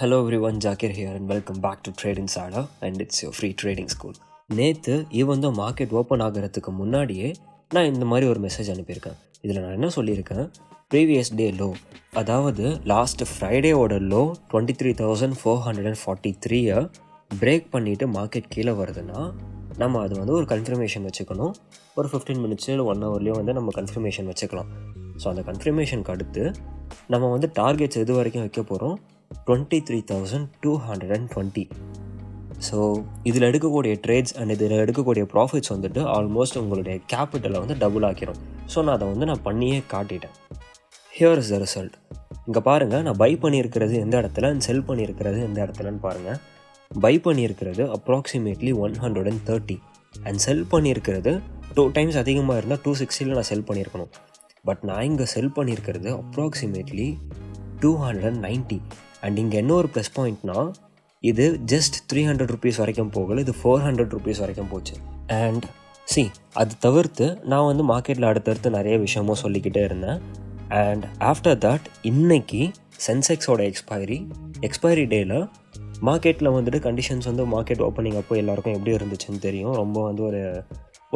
Hello everyone Zakir here and welcome back to Trade Insider and it's your free trading school நேற்று even தான் market open ஆகிறதுக்கு முன்னாடியே நான் இந்த மாதிரி ஒரு மெசேஜ் அனுப்பியிருக்கேன். இதில் நான் என்ன சொல்லியிருக்கேன்? ப்ரீவியஸ் டே லோ அதாவது last ஃப்ரைடேவோட low twenty three thousand four hundred and forty த்ரீயை பிரேக் பண்ணிவிட்டு மார்க்கெட் கீழே வருதுன்னா நம்ம அது வந்து ஒரு கன்ஃபர்மேஷன் வச்சுக்கணும். ஒரு ஃபிஃப்டீன் மினிட்ஸ் இல்லை ஒன் ஹவர்லேயும் வந்து நம்ம கன்ஃபர்மேஷன் வச்சுக்கலாம். ஸோ அந்த கன்ஃபர்மேஷனுக்கு அடுத்து நம்ம வந்து டார்கெட்ஸ் எது வரைக்கும் வைக்க போகிறோம் twenty three thousand two hundred and twenty so இதில் எடுக்கக்கூடிய ட்ரேட்ஸ் அண்ட் இதில் எடுக்கக்கூடிய ப்ராஃபிட்ஸ் வந்துட்டு ஆல்மோஸ்ட் உங்களுடைய கேபிட்டலை வந்து டபுள் ஆக்கிரும். ஸோ நான் அதை வந்து நான் பண்ணியே காட்டிட்டேன். ஹியர் இஸ் த ரிசல்ட் இங்கே பாருங்கள் நான் பை பண்ணியிருக்கிறது எந்த இடத்துல அண்ட் செல் பண்ணியிருக்கிறது எந்த இடத்துலன்னு பாருங்கள் பை பண்ணியிருக்கிறது approximately one hundred and thirty and sell பண்ணியிருக்கிறது டூ டைம்ஸ் அதிகமாக இருந்தால் டூ சிக்ஸ்டியில் நான் செல் பண்ணியிருக்கணும். பட் நான் இங்கே செல் பண்ணியிருக்கிறது approximately two hundred and ninety and இங்கே என்ன ஒரு ப்ளஸ் பாயிண்ட்னா இது ஜஸ்ட் த்ரீ ஹண்ட்ரட் ருபீஸ் வரைக்கும் போகல இது ஃபோர் ஹண்ட்ரட் ருபீஸ் வரைக்கும் போச்சு. அண்ட் சி அது தவிர்த்து நான் வந்து மார்க்கெட்டில் அடுத்தடுத்து நிறைய விஷயமும் சொல்லிக்கிட்டே இருந்தேன். அண்ட் ஆஃப்டர் தட் இன்னைக்கு சென்செக்ஸோட எக்ஸ்பைரி எக்ஸ்பைரி டேயில் மார்க்கெட்டில் வந்துட்டு கண்டிஷன்ஸ் வந்து மார்க்கெட் ஓப்பனிங் அப்போ எல்லாருக்கும் எப்படி இருந்துச்சுன்னு தெரியும். ரொம்ப வந்து ஒரு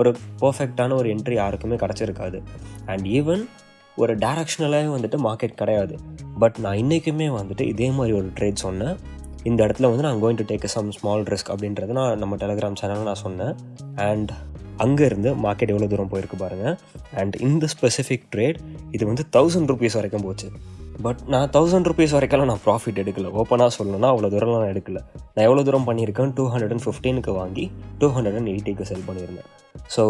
ஒரு பர்ஃபெக்டான ஒரு என்ட்ரி யாருக்குமே கிடச்சிருக்காது. அண்ட் ஈவன் ஒரு டேரக்ஷனலாகவே வந்துட்டு மார்க்கெட் கிடையாது. பட் நான் இன்றைக்குமே வந்துட்டு இதே மாதிரி ஒரு ட்ரேட் சொன்னேன். இந்த இடத்துல வந்து நான் going to take some small risk அப்படின்றத நான் நம்ம டெலகிராம் சேனலில் நான் சொன்னேன். அண்ட் அங்கேருந்து மார்க்கெட் எவ்வளோ தூரம் போயிருக்கு பாருங்கள் அண்ட் இந்த ஸ்பெசிஃபிக் ட்ரேட் இது வந்து தௌசண்ட் ருபீஸ் வரைக்கும் போச்சு. பட் நான் தௌசண்ட் ருபீஸ் வரைக்கும் நான் ப்ராஃபிட் எடுக்கல. ஓப்பனாக சொல்லணும்னா அவ்வளோ தூரம் நான் எடுக்கல. நான் எவ்வளோ தூரம் பண்ணியிருக்கேன் டூ ஹண்ட்ரட் அண்ட் ஃபிஃப்டீனுக்கு வாங்கி டூ ஹண்ட்ரட் அண்ட் எயிட்டிக்கு செல் பண்ணியிருந்தேன். ஸோ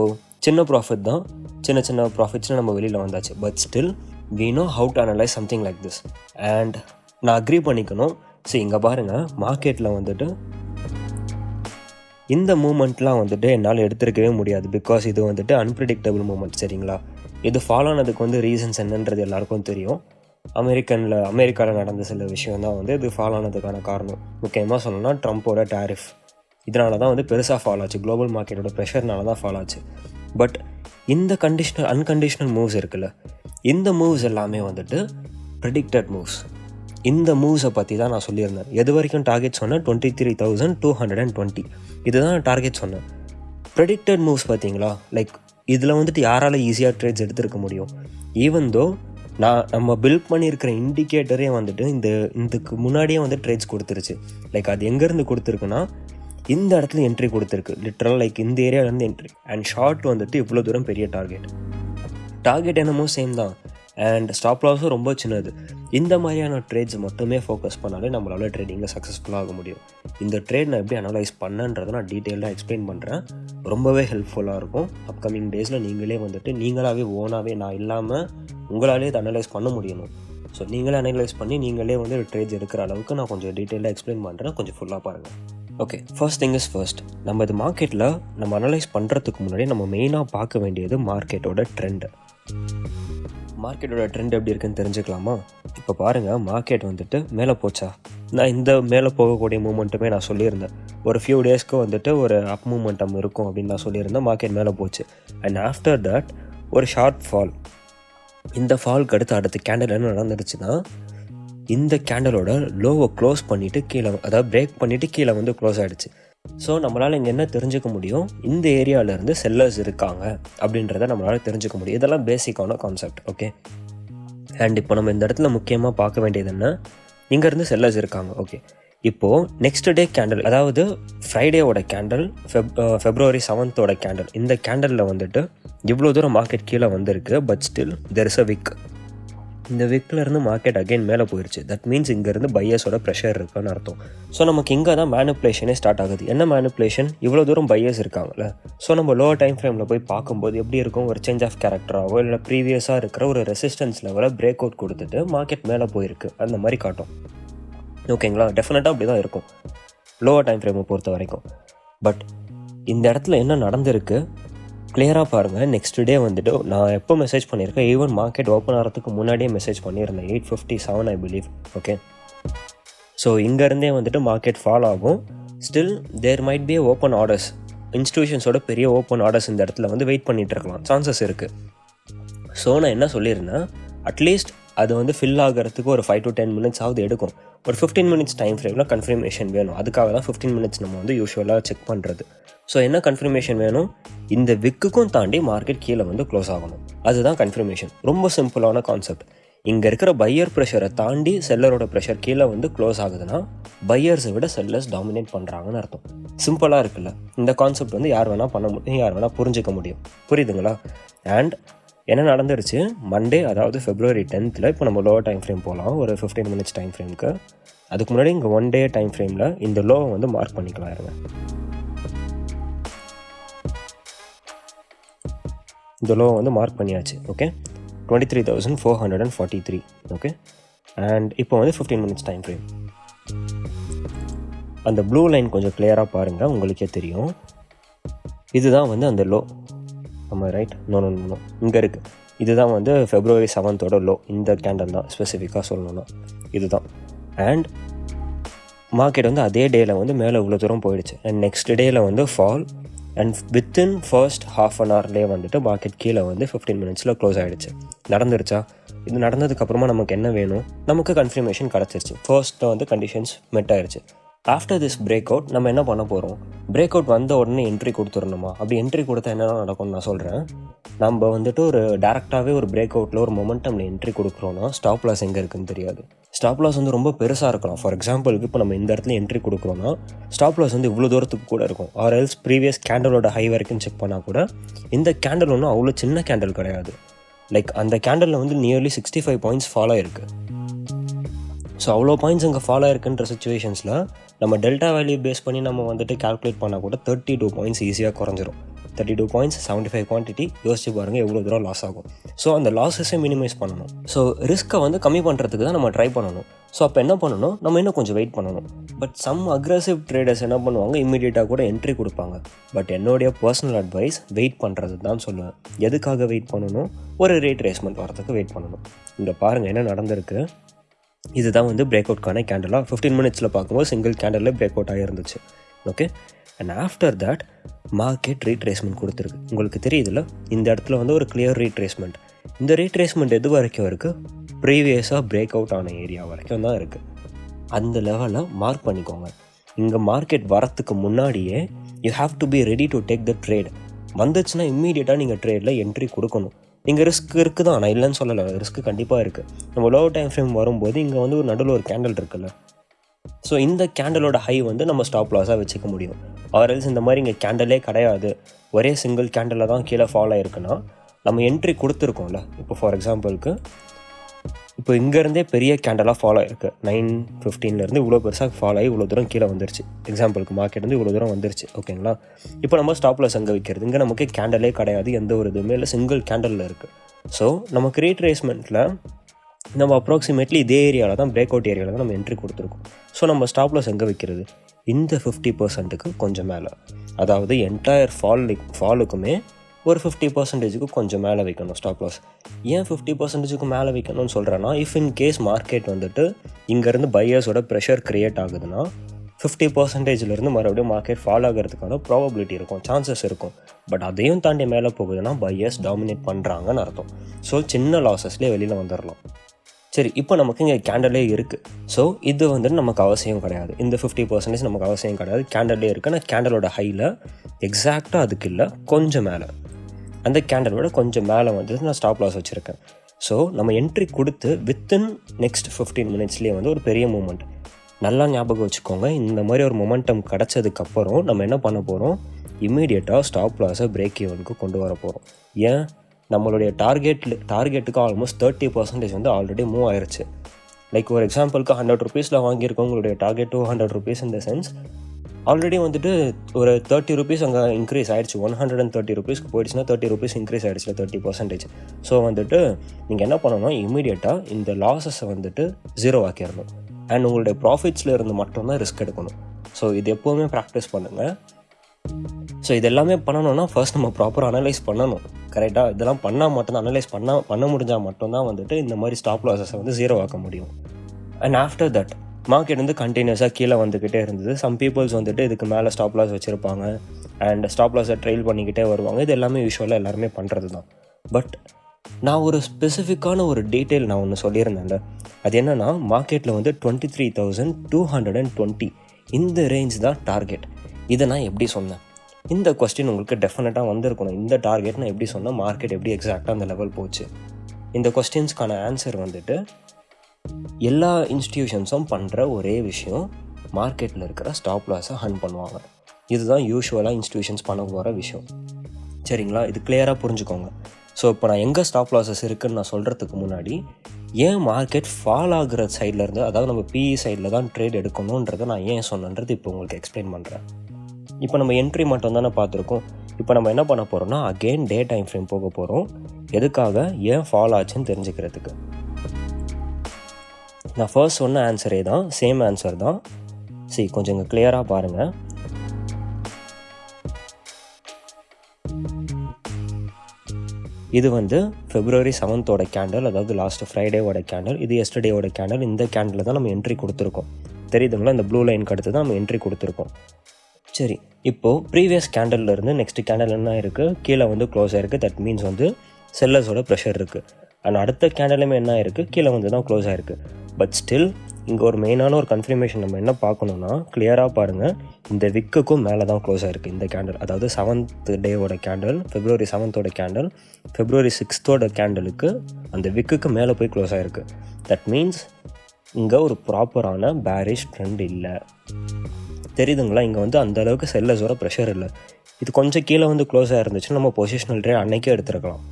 சின்ன ப்ராஃபிட் தான். சின்ன சின்ன ப்ராஃபிட்ஸ்னு நம்ம வெளியில் வந்தாச்சு. But still we know how to analyse something like this and நான் அக்ரி பண்ணிக்கணும். ஸோ இங்கே பாருங்கள் மார்க்கெட்டில் வந்துட்டு இந்த மூமெண்ட்லாம் வந்துட்டு என்னால் எடுத்திருக்கவே முடியாது. பிகாஸ் இது வந்துட்டு அன்பிரிடிக்டபிள் மூமெண்ட் சரிங்களா? இது ஃபாலோ ஆனதுக்கு வந்து ரீசன்ஸ் என்னன்றது எல்லாருக்கும் தெரியும். அமெரிக்கனில் அமெரிக்காவில் நடந்த சில விஷயம் தான் வந்து இது ஃபாலோ ஆனதுக்கான காரணம். முக்கியமாக சொல்லணும்னா ட்ரம்ப்போட டேரிஃப் இதனால தான் வந்து பெருசாக ஃபாலோ ஆச்சு. குளோபல் மார்க்கெட்டோட ப்ரெஷர்னால தான் ஃபாலோ ஆச்சு. பட் இந்த கண்டிஷ்னல் அன்கண்டிஷ்னல் மூவ்ஸ் இருக்குல்ல இந்த மூவ்ஸ் எல்லாமே வந்துட்டு ப்ரிடிக்டட் மூவ்ஸ் இந்த மூவ்ஸை பற்றி தான் நான் சொல்லியிருந்தேன். எது வரைக்கும் டார்கெட் சொன்னேன்? Twenty three thousand two hundred and twenty இதுதான் டார்கெட் சொன்னேன். ப்ரெடிக்டட் மூவ்ஸ் பார்த்தீங்களா? லைக் இதில் வந்துட்டு யாரால் ஈஸியாக ட்ரேட்ஸ் எடுத்துருக்க முடியும்? ஈவன் தோ நான் நம்ம பில்ட் பண்ணியிருக்கிற இண்டிகேட்டரே வந்துட்டு இந்த இதுக்கு முன்னாடியே வந்து ட்ரேட்ஸ் கொடுத்துருச்சு. லைக் அது எங்கேருந்து கொடுத்துருக்குன்னா இந்த இடத்துல என்ட்ரி கொடுத்துருக்கு. லிட்ரல் லைக் இந்த ஏரியாவிலேருந்து என்ட்ரி அண்ட் ஷார்ட் வந்துட்டு இவ்வளோ தூரம் பெரிய டார்கெட் டார்கெட் என்னமோ சேம் தான். அண்ட் ஸ்டாப் லாஸும் ரொம்ப சின்னது. இந்த மாதிரியான ட்ரேட்ஸ் மட்டுமே ஃபோக்கஸ் பண்ணாலே நம்மளால் ட்ரேடிங்கில் சக்ஸஸ்ஃபுல்லாக ஆக முடியும். இந்த ட்ரேட் நான் எப்படி அனலைஸ் பண்ணன்றதை நான் டீட்டெயிலாக எக்ஸ்பிளைன் பண்ணுறேன் ரொம்பவே ஹெல்ப்ஃபுல்லாக இருக்கும். அப்கமிங் டேஸில் நீங்களே வந்துட்டு நீங்களாகவே ஓனாகவே நான் இல்லாமல் உங்களாலே இதை அனலைஸ் பண்ண முடியணும். ஸோ நீங்களே அனலைஸ் பண்ணி நீங்களே வந்து ட்ரேட்ஸ் எடுக்கிற அளவுக்கு நான் கொஞ்சம் டீட்டெயிலாக எக்ஸ்பிளைன் பண்ணுறேன் கொஞ்சம் ஃபுல்லாக பாருங்கள் okay first thing is first நம்ம இது மார்க்கெட்டில் நம்ம அனலைஸ் பண்ணுறதுக்கு முன்னாடி நம்ம மெயினாக பார்க்க வேண்டியது மார்க்கெட்டோட ட்ரெண்டு மார்க்கெட்டோட ட்ரெண்ட் எப்படி இருக்குன்னு தெரிஞ்சுக்கலாமா? இப்போ பாருங்கள் மார்க்கெட் வந்துட்டு மேலே போச்சா? நான் இந்த மேலே போகக்கூடிய மூமெண்ட்டுமே நான் சொல்லியிருந்தேன். ஒரு ஃபியூ டேஸ்க்கு வந்துட்டு ஒரு அப் மூமெண்டம் இருக்கும் அப்படின்னு நான் சொல்லியிருந்தேன். மார்க்கெட் மேலே போச்சு. அண்ட் ஆஃப்டர் தட் ஒரு ஷார்ட் ஃபால் இந்த ஃபால்க்கு அடுத்து அடுத்த கேண்டில் என்ன நடந்துடுச்சுன்னா இந்த கேண்டலோட லோவை க்ளோஸ் பண்ணிவிட்டு கீழே அதாவது பிரேக் பண்ணிவிட்டு கீழே வந்து க்ளோஸ் ஆகிடுச்சு ஸோ நம்மளால் இங்கே என்ன தெரிஞ்சுக்க முடியும்? இந்த ஏரியாவிலேருந்து செல்லர்ஸ் இருக்காங்க அப்படின்றத நம்மளால் தெரிஞ்சுக்க முடியும். இதெல்லாம் பேசிக்கான கான்செப்ட் ஓகே அண்ட் இப்போ நம்ம இந்த இடத்துல முக்கியமாக பார்க்க வேண்டியது என்ன? இங்கேருந்து செல்லர்ஸ் இருக்காங்க ஓகே இப்போது நெக்ஸ்ட் டே கேண்டில் அதாவது ஃப்ரைடேவோட கேண்டில் ஃபெப் ஃபெப்ரவரி செவன்த்தோட கேண்டில் இந்த கேண்டலில் வந்துட்டு இவ்வளோ தூரம் மார்க்கெட் கீழே வந்திருக்கு but still there is a wick இந்த விக்கில் இருந்து மார்க்கெட் அகைன் மேலே போயிடுச்சு தட் மீன்ஸ் இங்கேருந்து பையர்ஸோட ப்ரெஷர் இருக்குன்னு அர்த்தம். ஸோ நமக்கு இங்கே தான் மேனுப்புலேஷனே ஸ்டார்ட் ஆகுது. என்ன மேனுப்புலேஷன் இவ்வளோ தூரம் பையர்ஸ் இருக்காங்கல்ல. ஸோ நம்ம லோவர் டைம் ஃப்ரேமில் போய் பார்க்கும்போது எப்படி இருக்கும்? ஒரு சேஞ்ச் ஆஃப் கேரக்டராகவோ இல்லை ப்ரீவியஸாக இருக்கிற ஒரு ரெசிஸ்டன்ஸ் லெவலில் பிரேக் அவுட் கொடுத்துட்டு மார்க்கெட் மேலே போயிருக்கு. அந்த மாதிரி காட்டும். ஓகேங்களா டெஃபினட்டாக அப்படி தான் இருக்கும். லோவர் டைம் ஃப்ரேமை பொறுத்த வரைக்கும். பட் இந்த இடத்துல என்ன நடந்திருக்கு? கிளியராக பாருங்கள் நெக்ஸ்ட் டே வந்துட்டு நான் எப்போ மெசேஜ் பண்ணியிருக்கேன்? ஈவன் மார்க்கெட் ஓப்பன் ஆகிறதுக்கு முன்னாடியே மெசேஜ் பண்ணியிருந்தேன். Eight fifty seven I believe okay so இங்கேருந்தே வந்துட்டு மார்க்கெட் ஃபால் ஆகும். Still there might be open orders இன்ஸ்டியூஷன்ஸோட பெரிய ஓப்பன் ஆர்டர்ஸ் இந்த இடத்துல வந்து வெயிட் பண்ணிகிட்டு இருக்கலாம் சான்சஸ் இருக்குது ஸோ நான் என்ன சொல்லியிருந்தேன் அட்லீஸ்ட் அது வந்து ஃபில் ஆகிறதுக்கு ஒரு ஃபைவ் டு டென் மினிட்ஸ் ஆகுது எடுக்கும். ஒரு ஃபிஃப்டீன் மினிட்ஸ் டைம் ஃப்ரேமில் கன்ஃபர்மேஷன் வேணும். அதுக்காக தான் ஃபிஃப்டீன் மினிட்ஸ் நம்ம வந்து யூஸ்வலாக செக் பண்ணுறது ஸோ என்ன கன்ஃபர்மேஷன் வேணும்? இந்த விக்குக்கும் தாண்டி மார்க்கெட் கீழே வந்து க்ளோஸ் ஆகணும். அதுதான் கன்ஃபர்மேஷன் ரொம்ப சிம்பிளான கான்செப்ட் இங்கே இருக்கிற பையர் ப்ரெஷரை தாண்டி செல்லரோட ப்ரெஷர் கீழே வந்து க்ளோஸ் ஆகுதுன்னா பையர்ஸை விட செல்லர்ஸ் டாமினேட் பண்ணுறாங்கன்னு அர்த்தம். சிம்பிளாக இருக்குல்ல. இந்த கான்செப்ட் வந்து யார் வேணால் பண்ண முடியும். யார் வேணால் புரிஞ்சிக்க முடியும். புரியுதுங்களா? அண்ட் என்ன நடந்துருச்சு? மண்டே அதாவது ஃபெப்ரவரி டென்த்தில் இப்போ நம்ம லோவர் டைம் ஃப்ரேம் போகலாம் ஒரு ஃபிஃப்டீன் மினிட்ஸ் டைம் ஃப்ரேமுக்கு அதுக்கு முன்னாடி இங்கே ஒன் டே டைம் ஃப்ரேமில் இந்த லோவை வந்து மார்க் பண்ணிக்கலாம் இருங்க. இந்த லோவை வந்து மார்க் பண்ணியாச்சு okay twenty three thousand four hundred and forty three okay and இப்போ வந்து ஃபிஃப்டீன் மினிட்ஸ் டைம் ஃப்ரேம் அந்த ப்ளூ லைன் கொஞ்சம் கிளியராக பாருங்கள் உங்களுக்கே தெரியும். இதுதான் வந்து அந்த லோ நம்ம ரைட் நோ நோ நோ இங்கே இருக்குது இதுதான் வந்து ஃபெப்ரவரி செவன்த்தோட லோ இந்த கேண்டல் தான் ஸ்பெசிஃபிக்காக சொல்லணும்னா. இதுதான். அண்ட் மார்க்கெட் வந்து அதே டேயில் வந்து மேலே இவ்வளோ தூரம் போயிடுச்சு. அண்ட் நெக்ஸ்ட் டேயில் வந்து fall and within first half an ஹவர்லேயே வந்துட்டு மார்க்கெட் கீழே வந்து ஃபிஃப்டீன் மினிட்ஸில் க்ளோஸ் ஆகிடுச்சு நடந்துருச்சா? இது நடந்ததுக்கப்புறமா நமக்கு என்ன வேணும்? நமக்கு கன்ஃபர்மேஷன் கிடச்சிருச்சு. ஃபர்ஸ்ட்டு வந்து கண்டிஷன்ஸ் மெட் ஆயிடுச்சு ஆஃப்டர் திஸ் பிரேக் அவுட் நம்ம என்ன பண்ண போகிறோம் பிரேக் அவுட் வந்த உடனே என்ட்ரி கொடுத்துடணுமா? அப்படி என்ட்ரி கொடுத்தா என்னென்ன நடக்கும்னு நான் சொல்கிறேன் நம்ம வந்துட்டு ஒரு டேரெக்டாகவே ஒரு பிரேக் அவுட்டில் ஒரு மொமெண்டமில் என்ட்ரி கொடுக்குறோன்னா ஸ்டாப் லாஸ் எங்கே இருக்குன்னு தெரியாது. ஸ்டாப் லாஸ் வந்து ரொம்ப பெருசாக இருக்கலாம். ஃபார் எக்ஸாம்பிளுக்கு இப்போ நம்ம இந்த இடத்துல என்ட்ரி கொடுக்குறோன்னா ஸ்டாப் லாஸ் வந்து இவ்வளோ தூரத்துக்கு கூட இருக்கும். ஆர் எல்ஸ் ப்ரீவியஸ் கேண்டலோட ஹை வரைக்கும் செக் பண்ணால் கூட இந்த கேண்டல் ஒன்றும் அவ்வளோ சின்ன கேண்டல் கிடையாது. லைக் அந்த கேண்டலில் வந்து nearly sixty five points follow இருக்குது ஸோ அவ்வளோ பாயிண்ட்ஸ் அங்கே ஃபாலோ இருக்குன்ற சுச்சுவேஷன்ஸில் நம்ம டெல்டா வேல்யூ பேஸ் பண்ணி நம்ம வந்துட்டு கால்குலேட் பண்ணால் கூட தேர்ட்டி டூ பாயிண்ட்ஸ் ஈஸியாக குறைஞ்சிரும். Thirty two points seventy five quantity யோசிச்சு பாருங்கள் எவ்வளோ தூரம் லாஸ் ஆகும். ஸோ அந்த லாஸஸை மினிமைஸ் பண்ணணும். ஸோ ரிஸ்க்கை வந்து கம்மி பண்ணுறதுக்கு தான் நம்ம ட்ரை பண்ணணும். ஸோ அப்போ என்ன பண்ணணும்? நம்ம இன்னும் கொஞ்சம் வெயிட் பண்ணணும். பட் சம் அக்ரஸிவ் ட்ரேடர்ஸ் என்ன பண்ணுவாங்க? இம்மிடியேட்டாக கூட என்ட்ரி கொடுப்பாங்க. பட் என்னுடைய பர்சனல் அட்வைஸ் வெயிட் பண்ணுறது தான் சொல்லுவேன். எதுக்காக வெயிட் பண்ணணும்? ஒரு ரேட் ரேஸ்மெண்ட் வரதுக்கு வெயிட் பண்ணணும். இங்கே பாருங்கள் என்ன நடந்திருக்கு? இதுதான் வந்து பிரேக் அவுட்கான கேண்டலாக ஃபிஃப்டீன் மினிட்ஸில் பார்க்கும்போது சிங்கிள் கேண்டலில் break out ஆகிருந்துச்சு okay and after that market retracement கொடுத்துருக்கு. உங்களுக்கு தெரியுதுல்ல இந்த இடத்துல வந்து ஒரு கிளியர் ரீட்ரேஸ்மெண்ட் இந்த ரீட்ரேஸ்மெண்ட் எது வரைக்கும் இருக்குது ப்ரீவியஸாக பிரேக் அவுட் ஆன ஏரியா வரைக்கும் தான் இருக்குது அந்த லெவலில் மார்க் பண்ணிக்கோங்க. இங்கே மார்க்கெட் வரத்துக்கு முன்னாடியே you have to be ready to take the trade வந்துச்சுன்னா இம்மீடியட்டாக நீங்கள் ட்ரேடில் என்ட்ரி கொடுக்கணும். இங்கே ரிஸ்க் இருக்குது தான் நான் இல்லைன்னு சொல்லலை. ரிஸ்க் கண்டிப்பாக இருக்குது நம்ம லோ டைம் ஃப்ரேம் வரும்போது இங்கே வந்து ஒரு நடுவில் ஒரு கேண்டில் இருக்குல்ல. ஸோ இந்த கேண்டலோட ஹை வந்து நம்ம ஸ்டாப் லாஸாக வச்சுக்க முடியும். ஆர்எல்ஸ் இந்த மாதிரி இங்கே கேண்டலே கிடையாது. ஒரே சிங்கிள் கேண்டலில் தான் கீழே ஃபாலோ ஆயிருக்குன்னா நம்ம என்ட்ரி கொடுத்துருக்கோம்ல. இப்போ ஃபார் எக்ஸாம்பிளுக்கு இப்போ இங்கேருந்தே பெரிய கேண்டலாக ஃபாலோ இருக்குது நைன் ஃபிஃப்டீன்லேருந்து இவ்வளோ பெருசாக ஃபாலோ ஆகி இவ்வளோ தூரம் கீழே வந்துருச்சு. எக்ஸாம்பிளுக்கு மார்க்கெட் வந்து இவ்வளோ தூரம் வந்துருச்சு. ஓகேங்களா இப்போ நம்ம ஸ்டாப்பில் சங்க அங்கே வைக்கிறது. இங்கே நமக்கு கேண்டலே கிடையாது. எந்த ஒரு இதுவுமே இல்லை. சிங்கிள் கேண்டலில் இருக்குது ஸோ நமக்கு ரீட்ரேஸ்மெண்ட்டில் நம்ம அப்ராக்சிமேட்லி இதே ஏரியாவில் தான் பிரேக் அவுட் ஏரியாவில் தான் நம்ம என்ட்ரி கொடுத்துருக்கோம். ஸோ நம்ம ஸ்டாப்பில் சங்க எங்கே வைக்கிறது? இந்த ஃபிஃப்டி பர்சன்ட்டுக்கு கொஞ்சம் மேலே. அதாவது என்டையர் ஃபால் ஃபாலுக்குமே ஒரு ஃபிஃப்டி பர்சன்டேஜுக்கு கொஞ்சம் மேலே வைக்கணும் ஸ்டாப் லாஸ் ஏன் ஃபிஃப்டி பர்சன்டேஜுக்கு மேலே வைக்கணும்னு சொல்கிறேன்னா இஃப் இன் கேஸ் மார்க்கெட் வந்துட்டு இங்கேருந்து பையர்ஸோட ப்ரெஷர் க்ரியேட் ஆகுதுன்னா ஃபிஃப்டி பர்சன்டேஜ்லேருந்து மறுபடியும் மார்க்கெட் ஃபால் ஆகிறதுக்கான ப்ராபபிலிட்டி இருக்கும் சான்சஸ் இருக்கும். பட் அதையும் தாண்டி மேலே போகுதுன்னா பையர்ஸ் டாமினேட் பண்ணுறாங்கன்னு அர்த்தம். ஸோ சின்ன லாஸஸ்லேயே வெளியில் வந்துடலாம் சரி இப்போ நமக்கு இங்கே கேண்டலே இருக்குது ஸோ இது வந்துட்டு நமக்கு அவசியம் கிடையாது. இந்த ஃபிஃப்டி பர்சன்டேஜ் நமக்கு அவசியம் கிடையாது. கேண்டலே இருக்குது ஆனால் கேண்டலோட ஹையில் எக்ஸாக்டாக அதுக்கு இல்லை கொஞ்சம் மேலே. அந்த கேண்டலோட கொஞ்சம் மேலே வந்து நான் ஸ்டாப் லாஸ் வச்சுருக்கேன். ஸோ நம்ம என்ட்ரி கொடுத்து வித்தின் நெக்ஸ்ட் ஃபிஃப்டீன் மினிட்ஸ்லேயே வந்து ஒரு பெரிய மூமெண்ட் நல்லா ஞாபகம் வச்சுக்கோங்க இந்த மாதிரி ஒரு மொமெண்டம் கிடச்சதுக்கப்புறம் நம்ம என்ன பண்ண போகிறோம் இம்மீடியட்டாக ஸ்டாப் லாஸை பிரேக் ஈவனுக்கு கொண்டு வர போகிறோம் ஏன்? நம்மளுடைய டார்கெட்டில் டார்கெட்டுக்கு ஆல்மோஸ்ட் தேர்ட்டி பர்சன்டேஜ் வந்து ஆல்ரெடி மூவ் ஆயிருச்சு. லைக் ஒரு எக்ஸாம்பிளுக்கு ஹண்ட்ரட் ருபீஸில் வாங்கியிருக்கவங்களுடைய டார்கெட் டூ ஹண்ட்ரட் ருபீஸ் இந்த சென்ஸ் ஆல்ரெடி வந்துட்டு ஒரு தேர்ட்டி ருபீஸ் அங்கே இன்க்ரீஸ் ஆயிடுச்சு. ஒன் ஹண்ட்ரட் அண்ட் தேர்ட்டி ருபீஸ்க்கு போயிடுச்சுன்னா தேர்ட்டி ருபீஸ் இன்க்ரீஸ் ஆயிடுச்சு தேர்ட்டி பர்சன்டேஜ் ஸோ வந்துட்டு நீங்கள் என்ன பண்ணணும்? இமீடியட்டாக இந்த லாஸஸை வந்துட்டு ஜீரோ ஆக்கிடணும் அண்ட் உங்களுடைய ப்ராஃபிட்ஸில் இருந்து மட்டும்தான் ரிஸ்க் எடுக்கணும். ஸோ இது எப்போவுமே ப்ராக்டிஸ் பண்ணுங்கள் ஸோ இது எல்லாமே பண்ணணும்னா ஃபர்ஸ்ட் நம்ம ப்ராப்பராக அனலைஸ் பண்ணணும். கரெக்டாக இதெல்லாம் பண்ணால் மட்டும்தான் அனலைஸ் பண்ணால் பண்ண முடிஞ்சால் மட்டும்தான் வந்துட்டு இந்த மாதிரி ஸ்டாப் லாஸஸை வந்து ஜீரோ ஆக்க முடியும். அண்ட் ஆஃப்டர் தட் மார்க்கெட் வந்து கண்டினியூஸாக கீழே வந்துக்கிட்டே இருந்தது. சம் பீப்புள்ஸ் வந்துட்டு இதுக்கு மேலே ஸ்டாப் லாஸ் வச்சுருப்பாங்க. அண்ட் ஸ்டாப் லாஸை ட்ரெயில் பண்ணிக்கிட்டே வருவாங்க. இது எல்லாமே யூஸ்வலாக எல்லாருமே பண்ணுறது தான் பட் நான் ஒரு ஸ்பெசிஃபிக்கான ஒரு டீட்டெயில் நான் ஒன்று சொல்லியிருந்தேன்ல. அது என்னென்னா மார்க்கெட்டில் வந்து twenty three thousand two hundred and twenty இந்த ரேஞ்ச் தான் டார்கெட் இதை நான் எப்படி சொன்னேன்? இந்த கொஸ்டின் உங்களுக்கு டெஃபினட்டாக வந்திருக்கணும். இந்த டார்கெட் நான் எப்படி சொன்னேன்? மார்க்கெட் எப்படி எக்ஸாக்டாக அந்த லெவல் போச்சு? இந்த கொஸ்டின்ஸ்க்கான ஆன்சர் வந்துட்டு எல்லா இன்ஸ்டிடியூஷன்ஸும் பண்ணுற ஒரே விஷயம் மார்க்கெட்டில் இருக்கிற ஸ்டாப் லாஸை ஹன் பண்ணுவாங்க. இதுதான் யூஷுவலாக இன்ஸ்டியூஷன்ஸ் பண்ண போகிற விஷயம். சரிங்களா? இது கிளியராக புரிஞ்சுக்கோங்க. ஸோ இப்போ நான் எங்கே ஸ்டாப் லாஸஸ் இருக்குன்னு நான் சொல்கிறதுக்கு முன்னாடி ஏன் மார்க்கெட் ஃபால் ஆகுற சைட்லேருந்து அதாவது நம்ம பிஇ சைடில் தான் ட்ரேட் எடுக்கணுன்றதை நான் ஏன் சொன்னன்றது இப்போ உங்களுக்கு எக்ஸ்பிளைன் பண்ணுறேன் இப்போ நம்ம என்ட்ரி மட்டும் தானே பார்த்துருக்கோம். இப்போ நம்ம என்ன பண்ண போகிறோம்னா அகெயின் டே டைம் ஃப்ரேம் போக போகிறோம் எதுக்காக? ஏன் ஃபால் ஆச்சுன்னு தெரிஞ்சுக்கிறதுக்கு. நான் ஃபர்ஸ்ட் சொன்ன ஆன்சரே தான் சேம் ஆன்சர் தான். சரி கொஞ்சம் இங்கே கிளியராக பாருங்கள் இது வந்து ஃபெப்ரவரி செவன்த்தோட கேண்டில் அதாவது லாஸ்ட் ஃப்ரைடேவோட கேண்டில் இது எஸ்டர்டேவோட கேண்டல் இந்த கேண்டில் தான் நம்ம என்ட்ரி கொடுத்துருக்கோம். தெரியுதுங்களா? இந்த ப்ளூ லைனுக்கு அடுத்து தான் நம்ம என்ட்ரி கொடுத்துருக்கோம். சரி இப்போது ப்ரீவியஸ் கேண்டல்லேருந்து நெக்ஸ்ட் கேண்டில் என்ன இருக்குது கீழே வந்து க்ளோஸ் ஆகிருக்கு தட் மீன்ஸ் வந்து செல்லர்ஸோட ப்ரெஷர் இருக்குது அண்ட் அடுத்த கேண்டலுமே என்ன இருக்குது கீழே வந்து தான் க்ளோஸ் ஆகிருக்கு பட் ஸ்டில் இங்கே ஒரு மெயினான ஒரு கன்ஃபர்மேஷன் நம்ம என்ன பார்க்கணுன்னா கிளியராக பாருங்கள் இந்த விக்குக்கும் மேலே தான் க்ளோஸ் இருக்குது இந்த கேண்டில் அதாவது செவன்த் டேவோட கேண்டில் ஃபெப்ரவரி செவன்த்தோட கேண்டில் ஃபெப்ரவரி சிக்ஸ்த்தோட கேண்டலுக்கு அந்த விக்குக்கு மேலே போய் க்ளோஸ் ஆகிருக்கு தட் மீன்ஸ் இங்கே ஒரு ப்ராப்பரான பேரிஷ் ட்ரெண்ட் இல்லை. தெரியுதுங்களா? இங்கே வந்து அந்தளவுக்கு செல்லஸோட ப்ரெஷர் இல்லை. இது கொஞ்சம் கீழே வந்து க்ளோஸ் இருந்துச்சுன்னா நம்ம பொசிஷனல் ட்ரே அன்னைக்கே எடுத்துருக்கலாம்.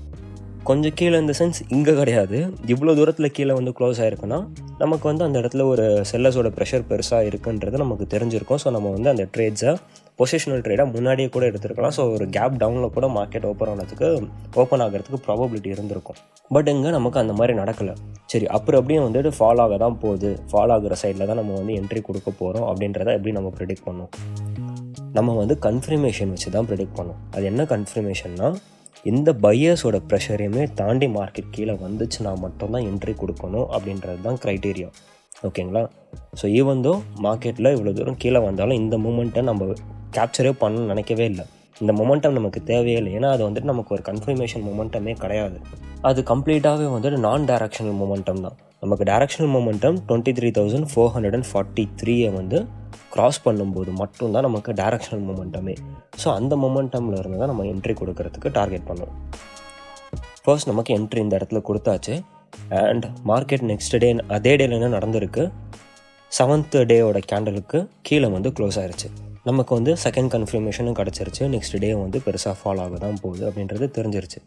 கொஞ்சம் கீழே இந்த சென்ஸ் இங்கே கிடையாது. இவ்வளோ தூரத்தில் கீழே வந்து க்ளோஸ் ஆகிருக்குன்னா நமக்கு வந்து அந்த இடத்துல ஒரு செல்லர்ஸோட ப்ரெஷர் பெருசாக இருக்குன்றது நமக்கு தெரிஞ்சிருக்கும். ஸோ நம்ம வந்து அந்த ட்ரேட்ஸை பொசிஷனல் ட்ரேடாக முன்னாடியே கூட எடுத்துருக்கலாம். ஸோ ஒரு கேப் டவுனில் கூட மார்க்கெட் ஓப்பன் ஆனதுக்கு ஓப்பன் ஆகிறதுக்கு ப்ராபபிலிட்டி இருந்திருக்கும். பட் இங்கே நமக்கு அந்த மாதிரி நடக்கலை. சரி அப்புறம் அப்படியே வந்துட்டு ஃபால் ஆக தான் போகுது. ஃபால் ஆகுற சைடில் தான் நம்ம வந்து என்ட்ரி கொடுக்க போகிறோம் அப்படின்றத எப்படி நம்ம ப்ரிடிக்ட் பண்ணோம்? நம்ம வந்து கன்ஃபர்மேஷன் வச்சு தான் ப்ரிடிக்ட் பண்ணோம். அது என்ன கன்ஃபர்மேஷன்னா இந்த பையர்ஸோட ப்ரெஷரையுமே தாண்டி மார்க்கெட் கீழே வந்துச்சுன்னா மட்டும்தான் என்ட்ரி கொடுக்கணும் அப்படின்றது தான் க்ரைட்டீரியா ஓகேங்களா ஸோ ஈவந்தோ மார்க்கெட்டில் இவ்வளோ தூரம் கீழே வந்தாலும் இந்த மூமெண்ட்டை நம்ம கேப்சரே பண்ணணும்னு நினைக்கவே இல்லை. இந்த மொமெண்டம் நமக்கு தேவையே இல்லை. ஏன்னா அது வந்துட்டு நமக்கு ஒரு கன்ஃபர்மேஷன் மொமெண்டமே கிடையாது. அது கம்ப்ளீட்டாகவே வந்துட்டு நான் டேரக்ஷனல் மொமெண்டம் தான். நமக்கு directional momentum twenty three thousand four hundred and forty த்ரீயை வந்து க்ராஸ் பண்ணும்போது மட்டும்தான் நமக்கு டைரக்ஷனல் மொமெண்டமே ஸோ அந்த மொமெண்டமில் இருந்து தான் நம்ம என்ட்ரி கொடுக்கறதுக்கு டார்கெட் பண்ணுவோம் ஃபர்ஸ்ட் நமக்கு என்ட்ரி இந்த இடத்துல கொடுத்தாச்சு. அண்ட் மார்க்கெட் நெக்ஸ்ட் டே அதே டேல என்ன நடந்திருக்கு? செவன்த் டேவோட கேண்டலுக்கு கீழே வந்து க்ளோஸ் ஆயிருச்சு. நமக்கு வந்து செகண்ட் கன்ஃபர்மேஷனும் கிடச்சிருச்சு. நெக்ஸ்ட் டே வந்து பெருசாக ஃபாலோ ஆக தான் போகுது அப்படின்றது தெரிஞ்சிருச்சு.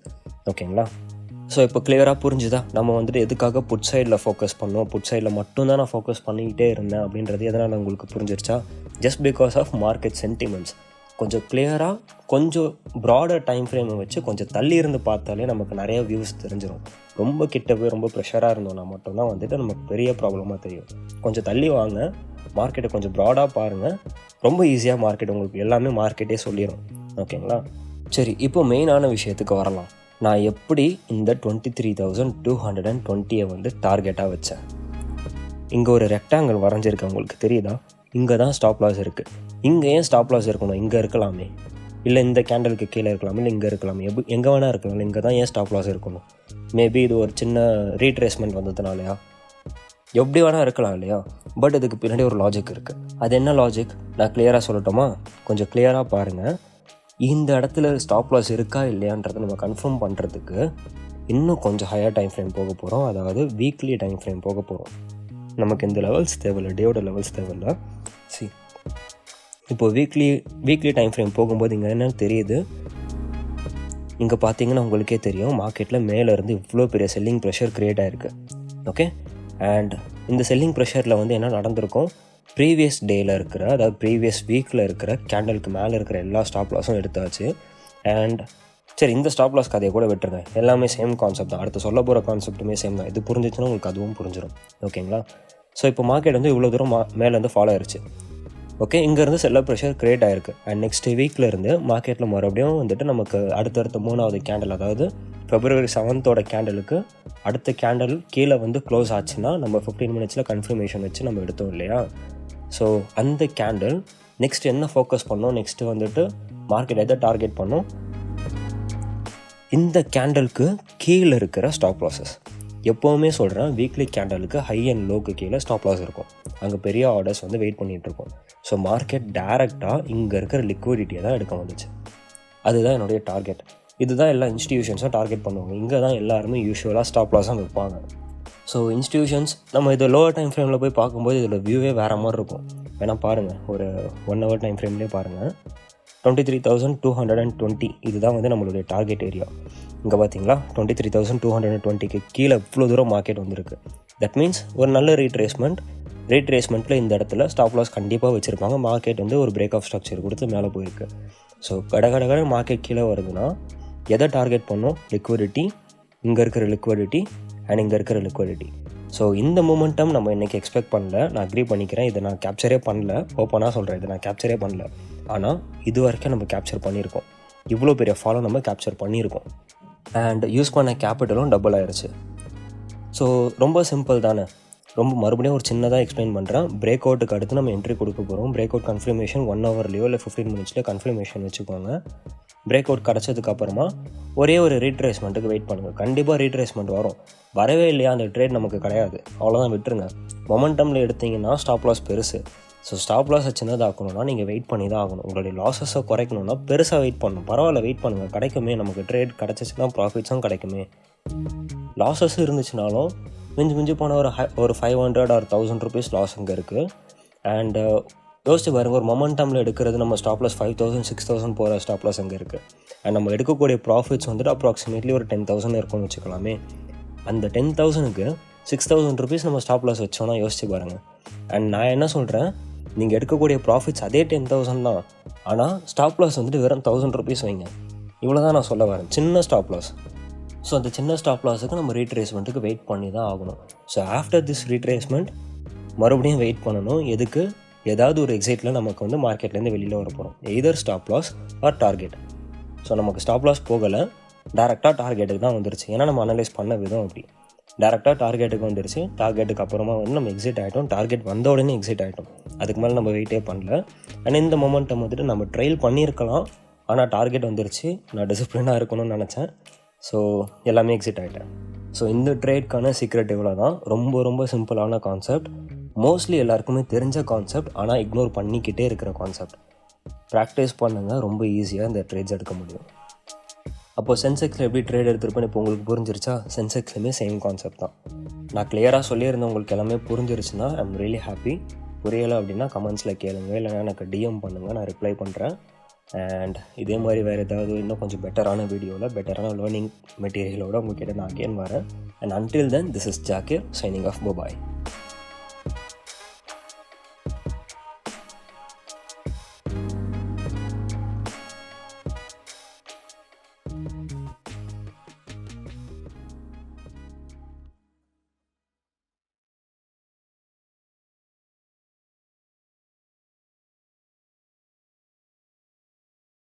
ஓகேங்களா ஸோ இப்போ கிளியராக புரிஞ்சுதா? நம்ம வந்துட்டு எதுக்காக புட் சைடில் ஃபோக்கஸ் பண்ணோம்? புட் சைடில் மட்டும்தான் நான் ஃபோக்கஸ் பண்ணிக்கிட்டே இருந்தேன் அப்படின்றது எதனால் உங்களுக்கு புரிஞ்சிருச்சா? Just because of market sentiments கொஞ்சம் கிளியராக கொஞ்சம் ப்ராடர் டைம் ஃப்ரேமை வச்சு கொஞ்சம் தள்ளி இருந்து பார்த்தாலே நமக்கு நிறைய வியூஸ் தெரிஞ்சிடும் ரொம்ப கிட்ட போய் ரொம்ப ப்ரெஷராக இருந்தோம்னா மட்டும்தான் வந்துட்டு நமக்கு பெரிய ப்ராப்ளமாக தெரியும். கொஞ்சம் தள்ளி வாங்க. மார்க்கெட்டை கொஞ்சம் ப்ராடாக பாருங்கள் ரொம்ப ஈஸியாக மார்க்கெட் உங்களுக்கு எல்லாமே மார்க்கெட்டே சொல்லிடும் ஓகேங்களா சரி இப்போ மெயினான விஷயத்துக்கு வரலாம். நான் எப்படி இந்த twenty three thousand two hundred and டுவெண்ட்டியை வந்து டார்கெட்டாக வச்சேன்? இங்கே ஒரு ரெக்டாங்கிள் வரைஞ்சிருக்கு உங்களுக்கு தெரியுதா? இங்கே தான் ஸ்டாப் லாஸ் இருக்குது இங்கே ஏன் ஸ்டாப் லாஸ் இருக்கணும்? இங்கே இருக்கலாமே. இல்லை இந்த கேண்டலுக்கு கீழே இருக்கலாமே இல்லை இங்கே இருக்கலாமே. எப் எங்கே வேணால் இருக்கலாம் இங்கே தான் ஏன் ஸ்டாப் லாஸ் இருக்கணும்? மேபி இது ஒரு சின்ன ரீட்ரேஸ்மெண்ட் வந்ததுனாலையா எப்படி வேணால் இருக்கலாம் இல்லையா? பட் இதுக்கு பின்னாடி ஒரு லாஜிக் இருக்குது அது என்ன லாஜிக் நான் கிளியராக சொல்லட்டுமா? கொஞ்சம் கிளியராக பாருங்கள் இந்த இடத்துல ஸ்டாப் லாஸ் இருக்கா இல்லையான்றதை நம்ம கன்ஃபார்ம் பண்ணுறதுக்கு இன்னும் கொஞ்சம் ஹையர் டைம் ஃப்ரேம் போக போகிறோம் அதாவது வீக்லி டைம் ஃப்ரேம் போக போகிறோம் நமக்கு இந்த லெவல்ஸ் தேவையில்ல. டேவோட லெவல்ஸ் தேவையில்ல. சி இப்போ வீக்லி வீக்லி டைம் ஃப்ரேம் போகும்போது இங்கே என்னென்னு தெரியுது? இங்கே பார்த்தீங்கன்னா உங்களுக்கே தெரியும் மார்க்கெட்டில் மேலேருந்து இவ்வளோ பெரிய செல்லிங் ப்ரெஷர் க்ரியேட் ஆகிருக்கு ஓகே அண்ட் இந்த செல்லிங் ப்ரெஷரில் வந்து என்ன நடந்திருக்கும்? ப்ரீவியஸ் டேயில் இருக்கிற அதாவது ப்ரீவியஸ் வீக்கில் இருக்கிற கேண்டலுக்கு மேலே இருக்கிற எல்லா ஸ்டாப் லாஸும் எடுத்தாச்சு. அண்ட் சரி இந்த ஸ்டாப் லாஸ் கதையை கூட விட்டுருங்க. எல்லாமே சேம் கான்செப்ட் தான். அடுத்து சொல்ல போகிற கான்செப்ட்டுமே சேம் தான். இது புரிஞ்சிச்சுன்னா உங்களுக்கு அதுவும் புரிஞ்சிடும் ஓகேங்களா? ஸோ இப்போ மார்க்கெட் வந்து இவ்வளோ தூரம் மா மேலேருந்து ஃபாலோ ஆயிருச்சு. ஓகே இங்கேருந்து செல்ல ப்ரெஷர் க்ரியேட் ஆயிருக்கு. அண்ட் நெக்ஸ்ட் வீக்லேருந்து மார்க்கெட்டில் மறுபடியும் வந்துட்டு நமக்கு அடுத்தடுத்த மூணாவது கேண்டில் அதாவது ஃபெப்ரவரி செவன்த்தோட கேண்டலுக்கு அடுத்த கேண்டல் கீழே வந்து க்ளோஸ் ஆச்சுன்னா நம்ம ஃபிஃப்டீன் மினிட்ஸில் கன்ஃபர்மேஷன் வச்சு நம்ம எடுத்தோம் இல்லையா? ஸோ அந்த கேண்டில் நெக்ஸ்ட் என்ன ஃபோக்கஸ் பண்ணோம்? நெக்ஸ்ட்டு வந்துட்டு மார்க்கெட் எதை டார்கெட் பண்ணோம்? இந்த கேண்டலுக்கு கீழே இருக்கிற ஸ்டாப் லாஸஸ் எப்போவுமே சொல்கிறேன் வீக்லி கேண்டலுக்கு ஹை அண்ட் லோக்கு கீழே ஸ்டாப் லாஸ் இருக்கும். அங்கே பெரிய ஆர்டர்ஸ் வந்து வெயிட் பண்ணிகிட்ருக்கோம் ஸோ மார்க்கெட் டேரெக்டாக இங்கே இருக்கிற லிக்விடிட்டியை தான் எடுக்க வந்துச்சு. அதுதான் என்னுடைய டார்கெட் இதுதான் எல்லா இன்ஸ்டிடியூஷன்ஸும் டார்கெட் பண்ணுவாங்க. இங்கே தான் எல்லாருமே யூஸ்வலாக ஸ்டாப் லாஸாக வைப்பாங்க ஸோ இன்ஸ்டியூஷன்ஸ் நம்ம இது லோவர் டைம் ஃப்ரேமில் போய் பார்க்கும்போது இதில் வியூவே வேறு மாதிரி இருக்கும். வேணால் பாருங்கள் ஒரு ஒன் ஹவர் டைம் ஃப்ரேம்லேயே பாருங்கள் twenty three thousand two hundred and twenty இதுதான் வந்து நம்மளுடைய டார்கெட் ஏரியா இங்கே பார்த்தீங்களா twenty three thousand two hundred and டுவெண்ட்டிக்கு கீழே இவ்வளோ தூரம் மார்க்கெட் வந்திருக்கு. தட் மீன்ஸ் ஒரு நல்ல ரீட்ரேஸ்மெண்ட் ரீட்ரேஸ்மெண்ட்டில் இந்த இடத்துல ஸ்டாப் லாஸ் கண்டிப்பாக வச்சுருப்பாங்க. மார்க்கெட் வந்து ஒரு பிரேக் ஆஃப் ஸ்ட்ரக்சர் கொடுத்து மேலே போயிருக்கு. ஸோ கடை கடை கடை மார்க்கெட் கீழே வருதுன்னா எதை டார்கெட் பண்ணும்? லிக்விடிட்டி இங்கே இருக்கிற லிக்விடிட்டி அண்ட் இங்கே இருக்கிற லிக்விடிட்டி ஸோ இந்த மூமெண்ட்டம் நம்ம இன்றைக்கி எக்ஸ்பெக்ட் பண்ணல. நான் அக்ரி பண்ணிக்கிறேன். இதை நான் கேப்சரே பண்ணல. ஓப்பனாக சொல்கிறேன் இதை நான் கேப்சரே பண்ணல. ஆனால் இது வரைக்கும் நம்ம கேப்சர் பண்ணியிருக்கோம். இவ்வளோ பெரிய ஃபாலோ நம்ம கேப்சர் பண்ணியிருக்கோம். அண்ட் யூஸ் பண்ண கேபிட்டலும் டபுள் ஆயிடுச்சு ஸோ ரொம்ப சிம்பிள் தானே. ரொம்ப மறுபடியும் ஒரு சின்னதாக எக்ஸ்பிளைன் பண்ணுறேன் பிரேக் அவுட்டுக்கு அடுத்து நம்ம என்ட்ரி கொடுக்க போகிறோம் பிரேக் அவுட் கன்ஃபர்மேஷன் ஒன் ஹவர்லேயோ இல்லை ஃபிஃப்டீன் மினிட்ஸ்லேயோ கன்ஃபர்மேஷன் வச்சுக்கோங்க. பிரேக் அவுட் கிடச்சதுக்கு அப்புறமா ஒரே ஒரு ரீட்ரேஸ்மெண்ட்டுக்கு வெயிட் பண்ணுங்கள் கண்டிப்பாக ரீட்ரேஸ்மெண்ட் வரும். வரவே இல்லையா? அந்த ட்ரேட் நமக்கு கிடையாது. அவ்வளோதான் விட்டுருங்க. மொமெண்டமில் எடுத்தீங்கன்னா ஸ்டாப் லாஸ் பெருசு. ஸோ ஸ்டாப் லாஸை சின்னதாக்கணும்னா நீங்கள் வெயிட் பண்ணி தான் ஆகணும். உங்களுடைய லாஸஸை குறைக்கணும்னா பெருசாக வெயிட் பண்ணணும். பரவாயில்ல வெயிட் பண்ணுங்கள் கிடைக்குமே. நமக்கு ட்ரேட் கிடச்சிச்சுன்னா ப்ராஃபிட்ஸும் கிடைக்குமே. லாஸஸ் இருந்துச்சுனாலும் மிஞ்சி மிஞ்சி போன ஒரு ஹை ஒரு five hundred or thousand rupees loss அங்கே இருக்குது அண்டு யோசிச்சு பாருங்கள் ஒரு மொமெண்டமில் எடுக்கிறது நம்ம stop loss five thousand six thousand போகிற ஸ்டாப் லாஸ் அங்கே இருக்குது அண்ட் நம்ம எடுக்கக்கூடிய ப்ராஃபிட்ஸ் வந்துட்டு அப்ராக்சிமேட்லி ஒரு டென் தௌசண்ட் இருக்கும்னு வச்சுக்கலாமே. அந்த டென் தௌசண்ட்க்கு சிக்ஸ் தௌசண்ட் ருபீஸ் நம்ம ஸ்டாப் லாஸ் வச்சோன்னா யோசிச்சு பாருங்கள் அண்ட் நான் என்ன சொல்கிறேன் நீங்கள் எடுக்கக்கூடிய ப்ராஃபிட்ஸ் அதே டென் தௌசண்ட் தான். ஆனால் ஸ்டாப் லாஸ் வந்துட்டு வெறும் தௌசண்ட் ருபீஸ் வைங்க. இவ்வளோ தான் நான் சொல்ல வரேன். சின்ன ஸ்டாப் லாஸ் ஸோ அந்த சின்ன ஸ்டாப் லாஸுக்கு நம்ம ரீட்ரேஸ்மெண்ட்டுக்கு வெயிட் பண்ணி தான் ஆகணும். ஸோ ஆஃப்டர் திஸ் ரீட்ரேஸ்மெண்ட் மறுபடியும் வெயிட் பண்ணணும். எதுக்கு? ஏதாவது ஒரு எக்ஸைட்டில் நமக்கு வந்து மார்க்கெட்லேருந்து வெளியில் வர போகிறோம் either stop loss or target so நமக்கு ஸ்டாப் லாஸ் போகலை. டேரெக்டாக டார்கெட்டுக்கு தான் வந்துருச்சு. ஏன்னா நம்ம அனலைஸ் பண்ண விதம் அப்படி. டேரெக்டாக டார்கெட்டுக்கு வந்துருச்சு. டார்கெட்டுக்கு அப்புறமா வந்து நம்ம எக்ஸிட் ஆகிட்டோம் டார்கெட் வந்த உடனே எக்ஸிட் ஆகிட்டோம் அதுக்கு மேலே நம்ம வெயிட்டே பண்ணல. அண்ட் இந்த மொமெண்ட்டை வந்துட்டு நம்ம ட்ரையல் பண்ணியிருக்கலாம். ஆனால் டார்கெட் வந்துருச்சு. நான் டிசிப்ளினாக இருக்கணும்னு நினச்சேன். ஸோ எல்லாமே எக்ஸிட் ஆகிட்டேன் ஸோ இந்த ட்ரேட்க்கான சீக்ரெட் இவ்வளோ தான் ரொம்ப ரொம்ப சிம்பிளான கான்செப்ட் மோஸ்ட்லி எல்லாருக்குமே தெரிஞ்ச கான்செப்ட் ஆனால் இக்னோர் பண்ணிக்கிட்டே இருக்கிற கான்செப்ட் ப்ராக்டிஸ் பண்ணுங்கள் ரொம்ப ஈஸியாக இந்த ட்ரேட்ஸ் எடுக்க முடியும். அப்போது சென்செக்ஸில் எப்படி ட்ரேட் எடுத்திருப்பேன் இப்போ உங்களுக்கு புரிஞ்சிருச்சா? சென்செக்ஸ்லையுமே சேம் கான்செப்ட் தான். நான் கிளியராக சொல்லியிருந்தேன் உங்களுக்கு எல்லாமே புரிஞ்சிருச்சுன்னா ஐம் ரியலி ஹாப்பி புரியலை அப்படின்னா கமெண்ட்ஸில் கேளுங்க இல்லைனா எனக்கு டிஎம் பண்ணுங்கள் நான் ரிப்ளை பண்ணுறேன் அண்ட் இதே மாதிரி வேறு ஏதாவது இன்னும் கொஞ்சம் பெட்டரான வீடியோவில் பெட்டரான லேர்னிங் மெட்டீரியலோட உங்ககிட்ட நான் அகேன் வரேன். And until then this is Zakir signing off bye